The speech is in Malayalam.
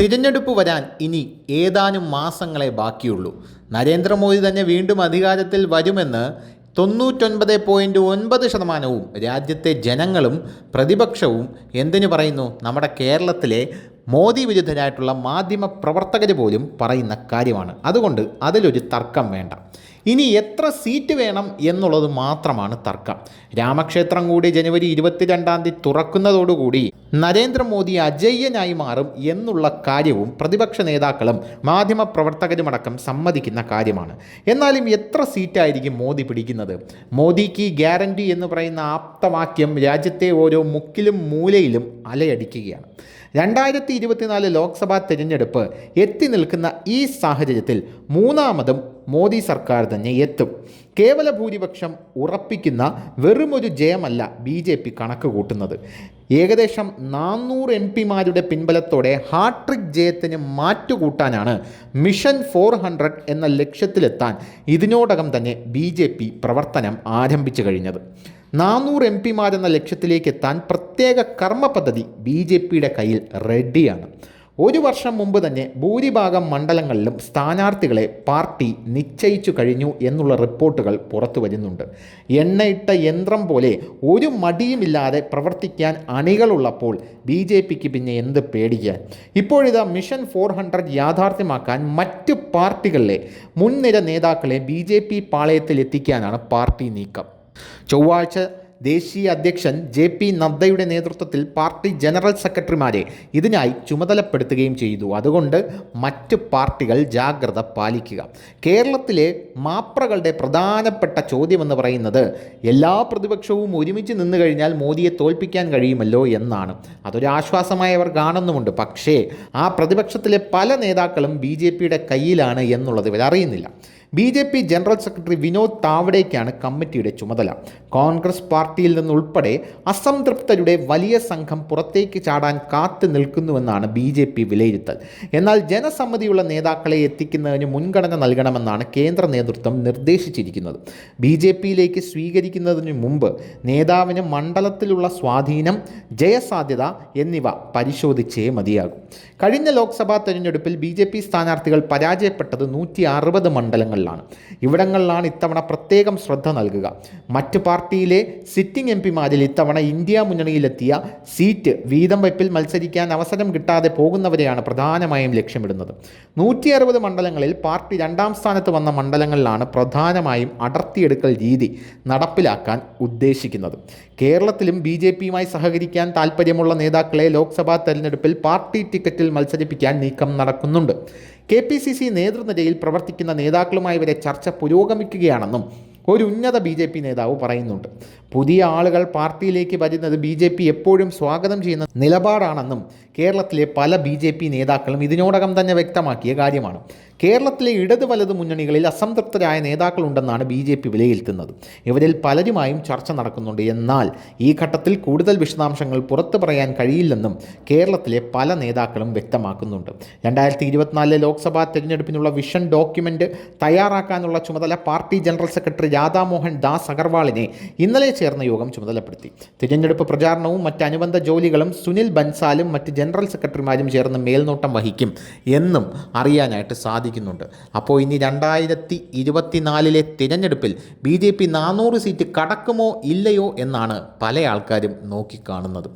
തിരഞ്ഞെടുപ്പ് വരാൻ ഇനി ഏതാനും മാസങ്ങളെ ബാക്കിയുള്ളൂ. നരേന്ദ്രമോദി തന്നെ വീണ്ടും അധികാരത്തിൽ വരുമെന്ന് തൊണ്ണൂറ്റൊൻപത് പോയിന്റ് ഒൻപത് ശതമാനവും രാജ്യത്തെ ജനങ്ങളും പ്രതിപക്ഷവും എന്തിനു പറയുന്നു? നമ്മുടെ കേരളത്തിലെ മോദി വിരുദ്ധരായിട്ടുള്ള മാധ്യമ പ്രവർത്തകർ പോലും പറയുന്ന കാര്യമാണ്. അതുകൊണ്ട് അതിലൊരു തർക്കം വേണ്ട. ഇനി എത്ര സീറ്റ് വേണം എന്നുള്ളത് മാത്രമാണ് തർക്കം. രാമക്ഷേത്രം കൂടി ജനുവരി ഇരുപത്തിരണ്ടാം തീയതി തുറക്കുന്നതോടുകൂടി നരേന്ദ്രമോദി അജയ്യനായി മാറും എന്നുള്ള കാര്യവും പ്രതിപക്ഷ നേതാക്കളും മാധ്യമ പ്രവർത്തകരുമടക്കം സമ്മതിക്കുന്ന കാര്യമാണ്. എന്നാലും എത്ര സീറ്റായിരിക്കും മോദി പിടിക്കുന്നത്? മോദിക്ക് ഗ്യാരണ്ടി എന്ന് പറയുന്ന ആപ്തവാക്യം രാജ്യത്തെ ഓരോ മുക്കിലും മൂലയിലും അലയടിക്കുകയാണ്. രണ്ടായിരത്തി ഇരുപത്തിനാല് ലോക്സഭാ തിരഞ്ഞെടുപ്പ് എത്തി നിൽക്കുന്ന ഈ സാഹചര്യത്തിൽ മൂന്നാമതും മോദി സർക്കാർ തന്നെ എത്തും. കേവല ഭൂരിപക്ഷം ഉറപ്പിക്കുന്ന വെറുമൊരു ജയമല്ല ബി ജെ പി കണക്ക് കൂട്ടുന്നത്. ഏകദേശം നാനൂറ് എം പിമാരുടെ പിൻബലത്തോടെ ഹാട്രിക് ജയത്തിന് മാറ്റുകൂട്ടാനാണ് മിഷൻ ഫോർ ഹൺഡ്രഡ് എന്ന ലക്ഷ്യത്തിലെത്താൻ ഇതിനോടകം തന്നെ ബി ജെ പി പ്രവർത്തനം ആരംഭിച്ചു കഴിഞ്ഞത്. നാനൂറ് എം പിമാരെന്ന ലക്ഷ്യത്തിലേക്ക് എത്താൻ പ്രത്യേക കർമ്മ പദ്ധതി ബി ജെ പിയുടെ കയ്യിൽ റെഡിയാണ്. ഒരു വർഷം മുമ്പ് തന്നെ ഭൂരിഭാഗം മണ്ഡലങ്ങളിലും സ്ഥാനാർത്ഥികളെ പാർട്ടി നിശ്ചയിച്ചു കഴിഞ്ഞു എന്നുള്ള റിപ്പോർട്ടുകൾ പുറത്തു വരുന്നുണ്ട്. എണ്ണയിട്ട യന്ത്രം പോലെ ഒരു മടിയുമില്ലാതെ പ്രവർത്തിക്കാൻ അണികളുള്ളപ്പോൾ ബി ജെ പിക്ക് പിന്നെ എന്ത് പേടിക്കാൻ ഇപ്പോഴിതാ മിഷൻ ഫോർ ഹൺഡ്രഡ് യാഥാർത്ഥ്യമാക്കാൻ മറ്റ് പാർട്ടികളിലെ മുൻനിര നേതാക്കളെ ബി ജെ പി പാളയത്തിലെത്തിക്കാനാണ് പാർട്ടി നീക്കം. ചൊവ്വാഴ്ച ദേശീയ അധ്യക്ഷൻ ജെ പി നദ്ദയുടെ നേതൃത്വത്തിൽ പാർട്ടി ജനറൽ സെക്രട്ടറിമാരെ ഇതിനായി ചുമതലപ്പെടുത്തുകയും ചെയ്തു. അതുകൊണ്ട് മറ്റ് പാർട്ടികൾ ജാഗ്രത പാലിക്കുക. കേരളത്തിലെ മാപ്രകളുടെ പ്രധാനപ്പെട്ട ചോദ്യമെന്ന് പറയുന്നത് എല്ലാ പ്രതിപക്ഷവും ഒരുമിച്ച് നിന്നു കഴിഞ്ഞാൽ മോദിയെ തോൽപ്പിക്കാൻ കഴിയുമല്ലോ എന്നാണ്. അതൊരു ആശ്വാസമായി അവർ കാണുന്നുമുണ്ട്. പക്ഷേ ആ പ്രതിപക്ഷത്തിലെ പല നേതാക്കളും ബി കയ്യിലാണ് എന്നുള്ളത് ഇവർ അറിയുന്നില്ല. B J P general secretary Vinod താവഡേക്കാണ് കമ്മിറ്റിയുടെ ചുമതല. കോൺഗ്രസ് പാർട്ടിയിൽ നിന്നുൾപ്പെടെ അസംതൃപ്തരുടെ വലിയ സംഘം പുറത്തേക്ക് ചാടാൻ കാത്തു നിൽക്കുന്നുവെന്നാണ് ബി ജെ പി വിലയിരുത്തൽ. എന്നാൽ ജനസമ്മതിയുള്ള നേതാക്കളെ എത്തിക്കുന്നതിന് മുൻഗണന നൽകണമെന്നാണ് കേന്ദ്ര നേതൃത്വം നിർദ്ദേശിച്ചിരിക്കുന്നത്. ബി ജെ പിയിലേക്ക് സ്വീകരിക്കുന്നതിന് മുമ്പ് നേതാവിന് മണ്ഡലത്തിലുള്ള സ്വാധീനം ജയസാധ്യത എന്നിവ പരിശോധിച്ചേ മതിയാകും. കഴിഞ്ഞ ലോക്സഭാ തെരഞ്ഞെടുപ്പിൽ ബി ജെ പി സ്ഥാനാർത്ഥികൾ പരാജയപ്പെട്ടത് നൂറ്റി അറുപത് മണ്ഡലങ്ങളിലാണ് ഇവിടങ്ങളിലാണ് ഇത്തവണ പ്രത്യേകം ശ്രദ്ധ നൽകുക. മറ്റ് പാർട്ടിയിലെ സിറ്റിംഗ് എം പിമാരിൽ ഇത്തവണ ഇന്ത്യ മുന്നണിയിലെത്തിയ സീറ്റ് വീതം വയ്പിൽ മത്സരിക്കാൻ അവസരം കിട്ടാതെ പോകുന്നവരെയാണ് പ്രധാനമായും ലക്ഷ്യമിടുന്നത്. നൂറ്റി അറുപത് മണ്ഡലങ്ങളിൽ പാർട്ടി രണ്ടാം സ്ഥാനത്ത് വന്ന മണ്ഡലങ്ങളിലാണ് പ്രധാനമായും അടർത്തിയെടുക്കൽ രീതി നടപ്പിലാക്കാൻ ഉദ്ദേശിക്കുന്നത്. കേരളത്തിലും ബി ജെ പിയുമായി സഹകരിക്കാൻ താൽപ്പര്യമുള്ള നേതാക്കളെ ലോക്സഭാ തെരഞ്ഞെടുപ്പിൽ പാർട്ടി ടിക്കറ്റിൽ മത്സരിപ്പിക്കാൻ നീക്കം നടക്കുന്നുണ്ട്. കെ പി സി സി നേതൃനിരയിൽ പ്രവർത്തിക്കുന്ന നേതാക്കളുമായി വരെ ചർച്ച പുരോഗമിക്കുകയാണെന്നും ഒരു ഉന്നത ബി ജെ പി നേതാവ് പറയുന്നുണ്ട്. പുതിയ ആളുകൾ പാർട്ടിയിലേക്ക് വരുന്നത് ബി ജെ പി എപ്പോഴും സ്വാഗതം ചെയ്യുന്ന നിലപാടാണെന്നും കേരളത്തിലെ പല ബി ജെ പി നേതാക്കളും ഇതിനോടകം തന്നെ വ്യക്തമാക്കിയ കാര്യമാണ്. കേരളത്തിലെ ഇടത് വലത് മുന്നണികളിൽ അസംതൃപ്തരായ നേതാക്കളുണ്ടെന്നാണ് ബി ജെ പി വിലയിരുത്തുന്നത്. ഇവരിൽ പലരുമായും ചർച്ച നടക്കുന്നുണ്ട്. എന്നാൽ ഈ ഘട്ടത്തിൽ കൂടുതൽ വിശദാംശങ്ങൾ പുറത്തു പറയാൻ കഴിയില്ലെന്നും കേരളത്തിലെ പല നേതാക്കളും വ്യക്തമാക്കുന്നുണ്ട്. രണ്ടായിരത്തി ഇരുപത്തിനാലിലെ ലോക്സഭാ തെരഞ്ഞെടുപ്പിനുള്ള വിഷൻ ഡോക്യുമെന്റ് തയ്യാറാക്കാനുള്ള ചുമതല party general secretary Radha Mohan Das അഗർവാളിനെ ഇന്നലെ ചേർന്ന യോഗം ചുമതലപ്പെടുത്തി. തിരഞ്ഞെടുപ്പ് പ്രചാരണവും മറ്റ് അനുബന്ധ ജോലികളും സുനിൽ ബൻസാലും മറ്റ് ജനറൽ സെക്രട്ടറിമാരും ചേർന്ന് മേൽനോട്ടം വഹിക്കും എന്നും അറിയാനായിട്ട് സാധിക്കുന്നുണ്ട്. അപ്പോൾ ഇനി രണ്ടായിരത്തി ഇരുപത്തിനാലിലെ തിരഞ്ഞെടുപ്പിൽ ബി ജെ പി നാനൂറ് സീറ്റ് കടക്കുമോ ഇല്ലയോ എന്നാണ് പല ആൾക്കാരും നോക്കിക്കാണുന്നത്.